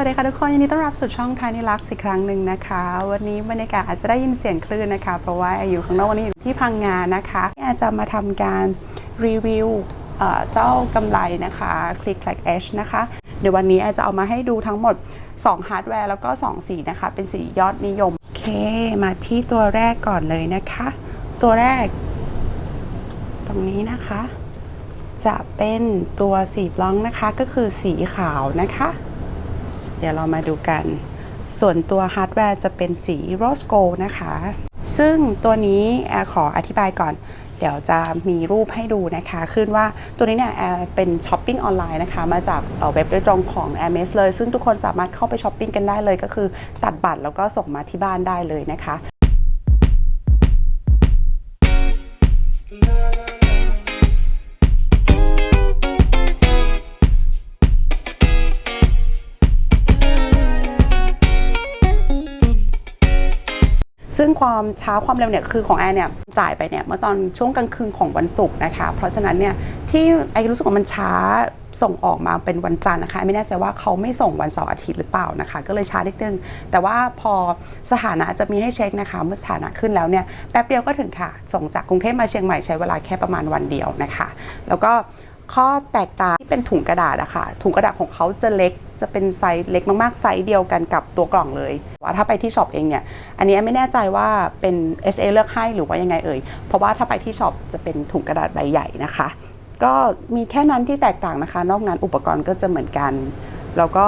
วัสดีค่ะทุกคนยินดีต้อนรับสู่ช่องไทยนิลักษ์อีกครั้งหนึ่งนะคะ วันนี้บรรยากาศอาจจะได้ยินเสียงคลื่นนะคะ เพราะว่าอยู่ข้างนอกวันนี้อยู่ที่พังงานนะคะอร์จะมาทำการรีวิวเจ้ากำไรนะคะ Click Clack Edge นะคะเดี๋ยววันนี้อร์จะเอามาให้ดูทั้งหมด 2 ฮาร์ดแวร์แล้วก็ 2 สีนะคะ เป็นสียอดนิยม โอเค มาที่ตัวแรกก่อนเลยนะคะ ตัวแรก ตรงนี้นะคะ จะเป็นตัวสีบล็องนะคะก็คือสีขาวนะคะ เดี๋ยวเรามาดูกัน ส่วนตัวฮาร์ดแวร์จะเป็นสีโรสโกนะคะ ซึ่งตัวนี้แอร์ขออธิบายก่อน เดี๋ยวจะมีรูปให้ดูนะคะ ขึ้นว่าตัวนี้เนี่ยแอร์เป็นช้อปปิ้งออนไลน์นะคะ มาจากเอ่อเว็บโดยตรงของ a i r m e s เลย ซึ่งทุกคนสามารถเข้าไปช้อปปิ้งกันได้เลย ก็คือตัดบัตรแล้วก็ส่งมาที่บ้านได้เลยนะคะ ซึ่งความช้าความเร็วเนี่ยคือของแอร์เนี่ยจ่ายไปเนี่ยเมื่อตอนช่วงกลางคืนของวันศุกร์นะคะ เพราะฉะนั้นเนี่ยที่แอร์รู้สึกว่ามันช้าส่งออกมาเป็นวันจันทร์นะคะไม่แน่ใจว่าเขาไม่ส่งวันเสาร์อาทิตย์หรือเปล่านะคะ ก็เลยช้านิดนึง แต่ว่าพอสถานะจะมีให้เช็คนะคะ เมื่อสถานะขึ้นแล้วเนี่ยแป๊บเดียวก็ถึงค่ะ ส่งจากกรุงเทพมาเชียงใหม่ใช้เวลาแค่ประมาณวันเดียวนะคะ แล้วก็ ข้อแตกต่างที่เป็นถุงกระดาษอะค่ะถุงกระดาษของเขาจะเล็กจะเป็นไซส์เล็กมากๆไซส์เดียวกันกับตัวกล่องเลยว่าถ้าไปที่ช็อปเองเนี่ยอันนี้ไม่แน่ใจว่าเป็น SA เลือกให้หรือว่ายังไงเอ่ยเพราะว่าถ้าไปที่ช็อปจะเป็นถุงกระดาษใบใหญ่นะคะ ก็มีแค่นั้นที่แตกต่างนะคะ นอกนั้นอุปกรณ์ก็จะเหมือนกัน แล้วก็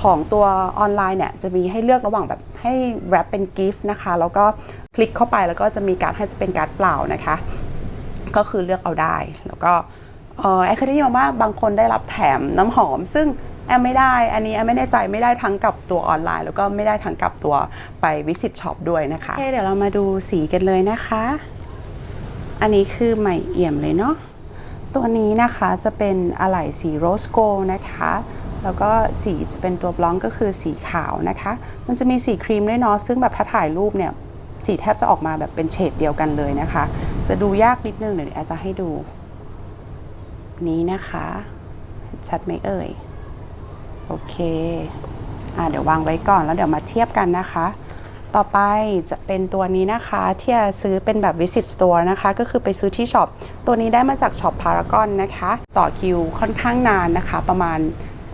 ของตัวออนไลน์เนี่ยจะมีให้เลือกระหว่างแบบให้แรปเป็นกิฟต์นะคะ แล้วก็คลิกเข้าไปแล้วก็จะมีการให้จะเป็นการ์ดเปล่านะคะ ก็คือเลือกเอาได้แล้วก็ แอคเคยได้ยินว่าบางคนได้รับแถมน้ำหอม ซึ่งแอมไม่ได้ อันนี้แอมไม่แน่ใจไม่ได้ทั้งกับตัวออนไลน์ แล้วก็ไม่ได้ทั้งกับตัวไปวิสิตช็อปด้วยนะคะโอเคเดี๋ยวเรามาดูสีกันเลยนะคะ อันนี้คือใหม่เอี่ยมเลยเนาะตัวนี้นะคะจะเป็นอะไหล่สีโรสโกนะคะ แล้วก็สีจะเป็นตัวบล็องก็คือสีขาวนะคะ มันจะมีสีครีมด้วยเนาะซึ่งแบบถ้าถ่ายรูปเนี่ยสีแทบจะออกมาแบบเป็นเฉดเดียวกันเลยนะคะ จะดูยากนิดนึงเดี๋ยวแอร์จะให้ดู นี้นะคะ ชัดไหมเอ่ย โอเคอ่าเดี๋ยววางไว้ก่อนแล้วเดี๋ยวมาเทียบกันนะคะ ต่อไปจะเป็นตัวนี้นะคะที่จะซื้อเป็นแบบ Visit Store นะคะ ก็คือไปซื้อที่ช็อป ตัวนี้ได้มาจากช็อปพารากอนนะคะ ต่อคิวค่อนข้างนานนะคะ ประมาณ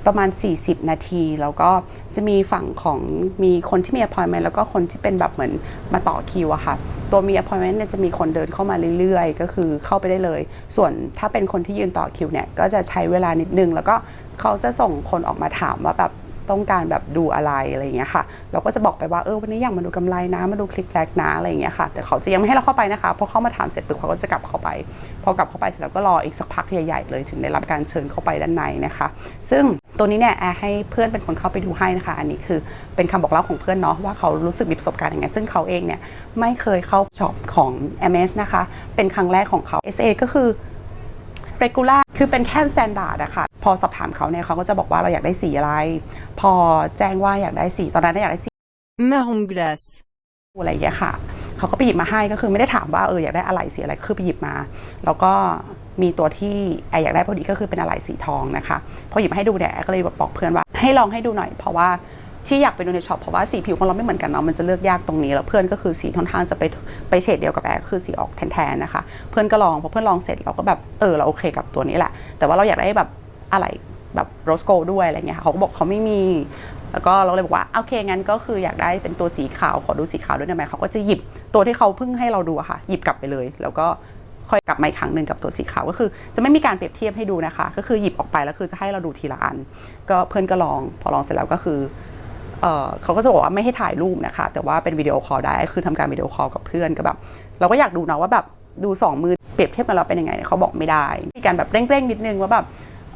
ประมาณ 40 นาที แล้วก็ จะมีฝั่งของมีคนที่มี appointment แล้วก็คนที่เป็นแบบเหมือนมาต่อคิวอะค่ะ ตัวมี appointment เนี่ยจะมีคนเดินเข้ามาเรื่อยๆ ก็คือเข้าไปได้เลย ส่วนถ้าเป็นคนที่ยืนต่อคิวเนี่ยก็จะใช้เวลานิดนึง แล้วก็เขาจะส่งคนออกมาถามว่าแบบ ต้องการแบบดูอะไรอะไรอย่างเงี้ยค่ะ เราก็จะบอกไปว่าเออวันนี้อยากมาดูกำไรนะมาดูคลิกแรกนะอะไรอย่างเงี้ยค่ะ แต่เขาจะยังไม่ให้เราเข้าไปนะคะพอเข้ามาถามเสร็จปุ๊บเขาก็จะกลับเข้าไป พอกลับเข้าไปเสร็จแล้วก็รออีกสักพักใหญ่ๆเลยถึงได้รับการเชิญเข้าไปด้านในนะคะ ซึ่งตัวนี้เนี่ยแอร์ให้เพื่อนเป็นคนเข้าไปดูให้นะคะ อันนี้คือเป็นคำบอกเล่าของเพื่อนเนาะว่าเขารู้สึกมีประสบการณ์ยังไงซึ่งเขาเองเนี่ยไม่เคยเข้าช็อปของ MS นะคะ เป็นครั้งแรกของเขา SA ก็คือ regular คือเป็นแค่ standard อะค่ะ พอสอบถามเขาเนี่ยเขาก็จะบอกว่าเราอยากได้สีอะไร พอแจ้งว่าอยากได้สีตอนนั้นอยากได้สี marron glace, อะไรอย่างเงี้ยค่ะเขาก็ไปหยิบมาให้ก็คือไม่ได้ถามว่าเอออยากได้อะไรสีอะไรก็คือไปหยิบมา แล้วก็มีตัวที่แอร์อยากได้พอดีก็คือเป็นอะไรสีทองนะคะพอหยิบมาให้ดูเนี่ยแอร์ก็เลยบอกเพื่อนว่าให้ลองให้ดูหน่อย เพราะว่าที่อยากไปดูในช็อปเพราะว่าสีผิวของเราไม่เหมือนกันเนาะมันจะเลือกยากตรงนี้แล้วเพื่อนก็คือสีค่อนข้างจะไปไปเฉดเดียวกับแอร์ก็คือสีออกแทนๆนะคะ เพื่อนก็ลองพอเพื่อนลองเสร็จเราก็แบบเออเราโอเคกับตัวนี้แหละ แต่ว่าเราอยากได้แบบ อะไรแบบโรสโกด้วยอะไรเงี้ยค่ะเขาก็บอกเขาไม่มี แล้วก็เราเลยบอกว่าโอเคงั้นก็คืออยากได้เป็นตัวสีขาวขอดูสีขาวด้วยได้ไหมเขาก็จะหยิบตัวที่เขาเพิ่งให้เราดูอะค่ะ หยิบกลับไปเลย แล้วก็ค่อยกลับมาอีกครั้งหนึ่งกับตัวสีขาวก็คือ จะไม่มีการเปรียบเทียบให้ดูนะคะ ก็คือหยิบออกไปแล้วคือจะให้เราดูทีละอัน ก็เพื่อนก็ลองพอลองเสร็จแล้วก็คือเขาก็จะบอกว่าไม่ให้ถ่ายรูปนะคะ แต่ว่าเป็นวิดีโอคอลได้คือทำการวิดีโอคอลกับเพื่อนก็แบบเราก็อยากดูนะว่าแบบดูสองมือเปรียบเทียบกันเราเป็นยังไงเขาบอกไม่ได้มีการแบบเร่งๆนิดนึงว่าแบบ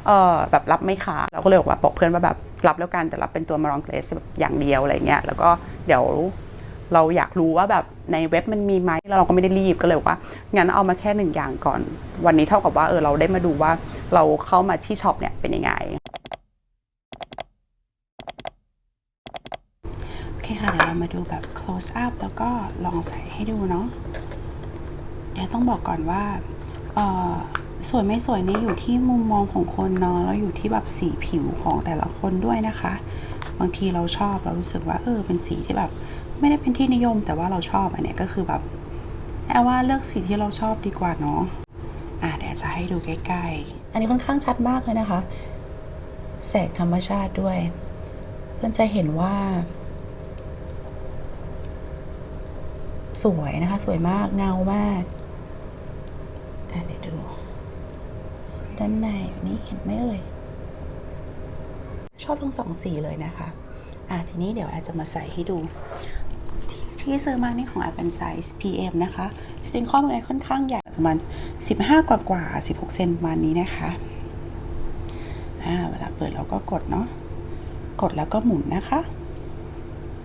เออแบบรับไม่ขาเราก็เลยบอกว่าบอกเพื่อนว่าแบบรับแล้วกันแต่รับเป็นตัวมารองเกรสแบบอย่างเดียวอะไรเงี้ยแล้วก็เดี๋ยวเราอยากรู้ว่าแบบในเว็บมันมีไหมแล้วเราก็ไม่ได้รีบก็เลยบอกว่า งั้นเอามาแค่หนึ่งอย่างก่อน วันนี้เท่ากับว่าเออเราได้มาดูว่าเราเข้ามาที่ช็อปเนี่ยเป็นยังไงโอเคค่ะเดี๋ยวเรามาดูแบบ close up แล้วก็ลองใส่ให้ดูเนาะเดี๋ยวต้องบอกก่อนว่าเอ่อ สวยไม่สวยนี่อยู่ที่มุมมองของคนเนาะแล้วอยู่ที่แบบสีผิวของแต่ละคนด้วยนะคะ บางทีเราชอบเรารู้สึกว่าเออเป็นสีที่แบบ ไม่ได้เป็นที่นิยม แต่ว่าเราชอบอันเนี้ยก็คือแบบแอลว่าเลือกสีที่เราชอบดีกว่าเนาะอะเดี๋ยวจะให้ดูใกล้ๆ อันนี้ค่อนข้างชัดมากเลยนะคะ แสงธรรมชาติด้วย เพื่อนจะเห็นว่า สวยนะคะ สวยมากเงามากอะเดี๋ยวดู ด้านในนี้เห็นไหมเอ่ย ชอบทั้งสองสีเลยนะคะอะทีนี้เดี๋ยวอาจจะมาใส่ให้ดูที่ซื้อมานี่ของอาเป็นไซส์ PM นะคะ จริงๆข้อมือแอนค่อนข้างใหญ่ประมาณ 15 กว่ากว่า 16 เซนประมาณนี้นะคะอ่าเวลาเปิดเราก็กดเนาะกดแล้วก็หมุนนะคะ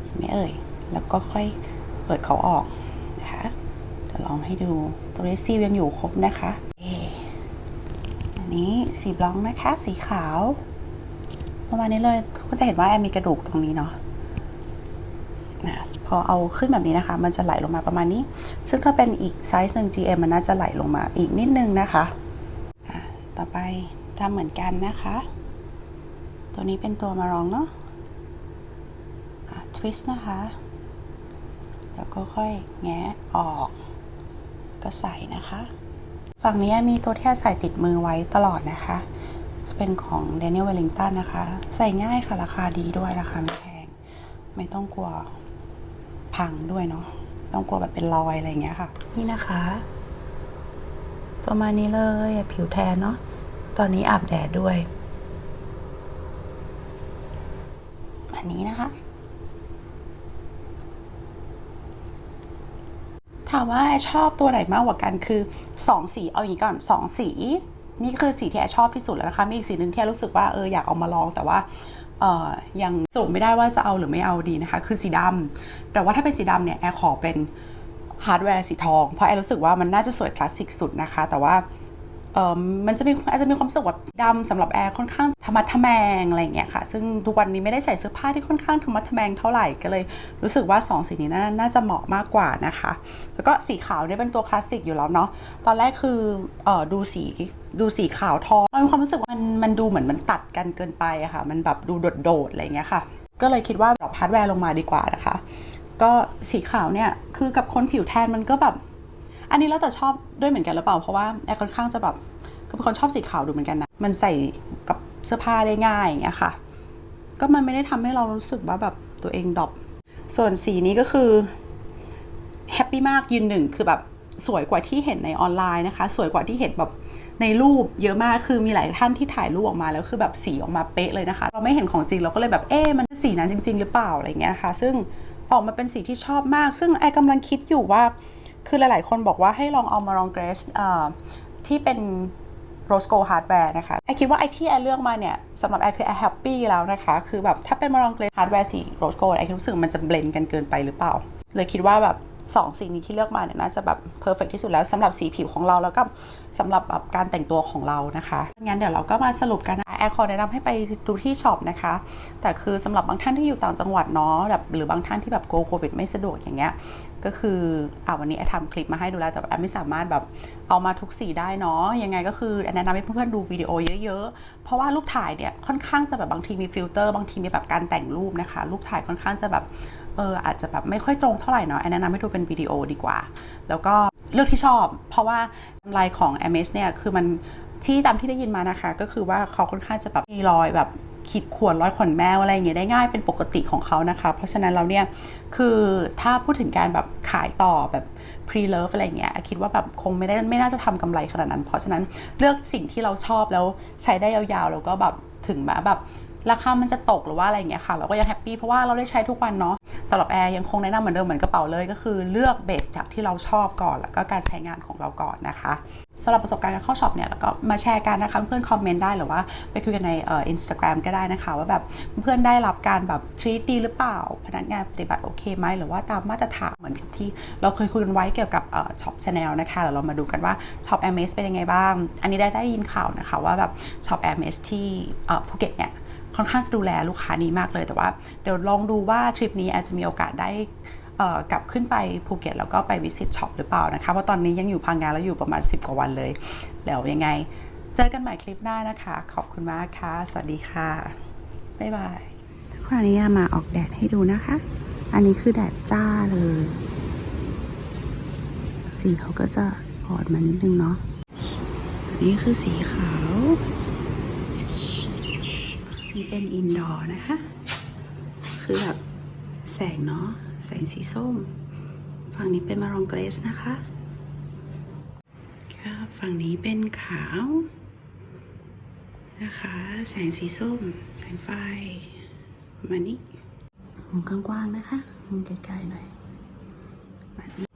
เห็นไหมเอ่ย แล้วก็ค่อยเปิดเขาออกนะคะเดี๋ยวลองให้ดูตัวนี้ซียังอยู่ครบนะคะเนี้สีบล็องนะคะ สีขาวประมาณนี้เลยก็จะเห็นว่าแอมมีกระดูกตรงนี้เนาะนะพอเอาขึ้นแบบนี้นะคะ มันจะไหลลงมาประมาณนี้ ซึ่งถ้าเป็นอีกไซส์หนึ่ง GM มันน่าจะไหลลงมาอีกนิดนึงนะคะะต่อไปทำเหมือนกันนะคะ ตัวนี้เป็นตัวมารองเนาะทวิสต์นะคะ แล้วก็ค่อยแงะออก ก็ใส่นะคะ ฝั่งนี้มีตัวที่ใส่ติดมือไว้ตลอดนะคะ จะเป็นของ Daniel Wellington นะคะ ใส่ง่ายค่ะ ราคาดีด้วยราคาไม่แพง ไม่ต้องกลัวพังด้วยเนาะ ต้องกลัวแบบเป็นรอยอะไรอย่างเงี้ยค่ะ นี่นะคะ ประมาณนี้เลยผิวแทนเนาะ ตอนนี้อาบแดดด้วย อันนี้นะคะ ถามว่าชอบตัวไหนมากกว่ากันคือ2สีเอาอย่างนี้ก่อน2สี นี่คือสีที่แอร์ชอบที่สุดแล้วนะคะมีอีกสีหนึ่งที่แอร์รู้สึกว่าเอออยากเอามาลองแต่ว่าเออยังสรุปไม่ได้ว่าจะเอาหรือไม่เอาดีนะคะ คือสีดำแต่ว่าถ้าเป็นสีดำเนี่ยแอร์ขอเป็นฮาร์ดแวร์สีทอง เพราะแอร์รู้สึกว่ามันน่าจะสวยคลาสสิกสุดนะคะ แต่ว่า มันจะมีอาจจะมีความรู้สึกว่าดำสำหรับแอร์ค่อนข้างธรรมะทแมงอะไรอย่างเงี้ยค่ะ ซึ่งทุกวันนี้ไม่ได้ใส่เสื้อผ้าที่ค่อนข้างธรรมะทแมงเท่าไหร่ก็เลยรู้สึกว่า 2 สีนี้น่านาจะเหมาะมากกว่านะคะ แล้วก็สีขาวเนี่ยเป็นตัวคลาสสิกอยู่แล้วเนาะตอนแรกคือออดูสีดูสีขาวทองเรามีความรู้สึกว่ามันมันดูเหมือนมันตัดกันเกินไปอะค่ะ มันแบบดูโดดๆอะไรอย่างเงี้ยค่ะ ก็เลยคิดว่าดรอปฮาร์ดแวร์ลงมาดีกว่านะคะ ก็สีขาวเนี่ยคือกับคนผิวแทนมันก็แบบ อันนี้แล้วแต่ชอบด้วยเหมือนกันหรือเปล่า เพราะว่าแอร์ค่อนข้างจะแบบคือเป็นคนชอบสีขาวดูเหมือนกันนะ มันใส่กับเสื้อผ้าได้ง่ายอย่างเงี้ยค่ะ ก็มันไม่ได้ทำให้เรารู้สึกว่าแบบตัวเองดรอปส่วนสีนี้ก็คือแฮปปี้มากยืนหนึ่งคือแบบสวยกว่าที่เห็นในออนไลน์นะคะ สวยกว่าที่เห็นแบบในรูปเยอะมากคือมีหลายท่านที่ถ่ายรูปออกมาแล้วคือแบบสีออกมาเป๊ะเลยนะคะ เราไม่เห็นของจริงเราก็เลยแบบเอ๊ะมันสีนั้นจริง ๆ หรือเปล่าอะไรเงี้ยนะคะ ซึ่งออกมาเป็นสีที่ชอบมาก ซึ่งแอร์กำลังคิดอยู่ว่า คือหลายๆ คนบอกว่าให้ลองเอามาลองเกรสที่เป็นโรสโกฮาร์ดแวร์นะคะไอคิดว่าไอที่แอร์เลือกมาเนี่ยสำหรับแอร์คือแอร์แฮปปี้แล้วนะคะ คือแบบถ้าเป็นมาลองเกรสฮาร์ดแวร์สีโรสโกไอคิดรู้สึกมันจะเบลนกันเกินไปหรือเปล่า เลยคิดว่าแบบ สองสีนี้ที่เลือกมาเนี่ยน่าจะแบบเพอร์เฟกที่สุดแล้วสำหรับสีผิวของเราแล้วก็สำหรับแบบการแต่งตัวของเรานะคะงั้นเดี๋ยวเราก็มาสรุปกันนะแอร์ขอแนะนำให้ไปดูที่ช็อปนะคะ แต่คือสำหรับบางท่านที่อยู่ต่างจังหวัดเนาะแบบหรือบางท่านที่แบบโกโควิดไม่สะดวกอย่างเงี้ยก็คืออ่าวันนี้แอร์ทำคลิปมาให้ดูแล้ว แต่แอร์ไม่สามารถแบบเอามาทุกสีได้เนาะยังไงก็คือแอร์แนะนำให้เพื่อนๆดูวิดีโอเยอะๆ เพราะว่ารูปถ่ายเนี่ยค่อนข้างจะแบบบางทีมีฟิลเตอร์บางทีมีแบบการแต่งรูปนะคะ รูปถ่ายค่อนข้างจะแบบ เอออาจจะแบบไม่ค่อยตรงเท่าไหร่เนาะแอร์แนะนำให้ดูเป็นวิดีโอดีกว่า แล้วก็เลือกที่ชอบ เพราะว่ากำไรของ MS เนี่ยคือมันที่ตามที่ได้ยินมานะคะ ก็คือว่าเขาค่อนข้างจะแบบมีรอยแบบขีดข่วนร้อยขนแมวอะไรอย่างเงี้ยได้ง่ายเป็นปกติของเขานะคะ เพราะฉะนั้นเราเนี่ยคือถ้าพูดถึงการแบบขายต่อแบบ pre love อะไรเงี้ยคิดว่าแบบคงไม่ได้ไม่น่าจะทำกำไรขนาดนั้น เพราะฉะนั้นเลือกสิ่งที่เราชอบแล้วใช้ได้ยาวๆ แล้วก็แบบถึงม้แบบ ราคามันจะตกหรือว่าอะไรเงี้ยค่ะ เราก็ยังแฮปปี้เพราะว่าเราได้ใช้ทุกวันเนาะสำหรับแอร์ยังคงแนะนำเหมือนเดิมเหมือนกระเป๋าเลยก็คือเลือกเบสจากที่เราชอบก่อน แล้วก็การใช้งานของเราก่อนนะคะสำหรับประสบการณ์การเข้าช็อปเนี่ยแล้วก็มาแชร์กันนะคะเพื่อนคอมเมนต์ได้หรือว่าไปคุยกันในเอ่ออินสตาแกรมก็ได้นะคะ ว่าแบบเพื่อนได้รับการแบบทรีตดีหรือเปล่า พนักงานปฏิบัติโอเคไหมหรือว่าตามมาตรฐานเหมือนกับที่เราเคยคุยกันไว้เกี่ยวกับเอ่อช็อปชาแนลนะคะเดี๋ยวเรามาดูกันว่าช็อปแอมเมสเป็นยังไงบ้าง อันนี้ได้ได้ยินข่าวนะคะว่าแบบช็อปแอมเมสที่เอ่อภูเก็ตเนี่ย ค่อนข้างจะดูแลลูกค้าดีมากเลย แต่ว่าเดี๋ยวลองดูว่าทริปนี้อาจจะมีโอกาสได้กลับขึ้นไปภูเก็ตแล้วก็ไปวิสิตช็อปหรือเปล่านะคะ เพราะตอนนี้ยังอยู่พังงานแล้วอยู่ประมาณ 10 กว่าวันเลย แล้วยังไง เจอกันใหม่คลิปหน้านะคะ ขอบคุณมากค่ะ สวัสดีค่ะ บ๊ายบายทุกคนขอนุญาตมาออกแดดให้ดูนะคะ อันนี้คือแดดจ้าเลย สีเขาก็จะอ่อนมานิดนึงเนาะ อันนี้คือสีขาว นี่เป็นอินดอร์นะคะ คือแบบแสงเนาะ แสงสีส้ม ฝั่งนี้เป็นมารองเกรสนะคะค่ะฝั่งนี้เป็นขาวนะคะ แสงสีส้ม แสงไฟมานี้มุมกว้างๆนะคะมุมไกลๆหน่อยแบบนี้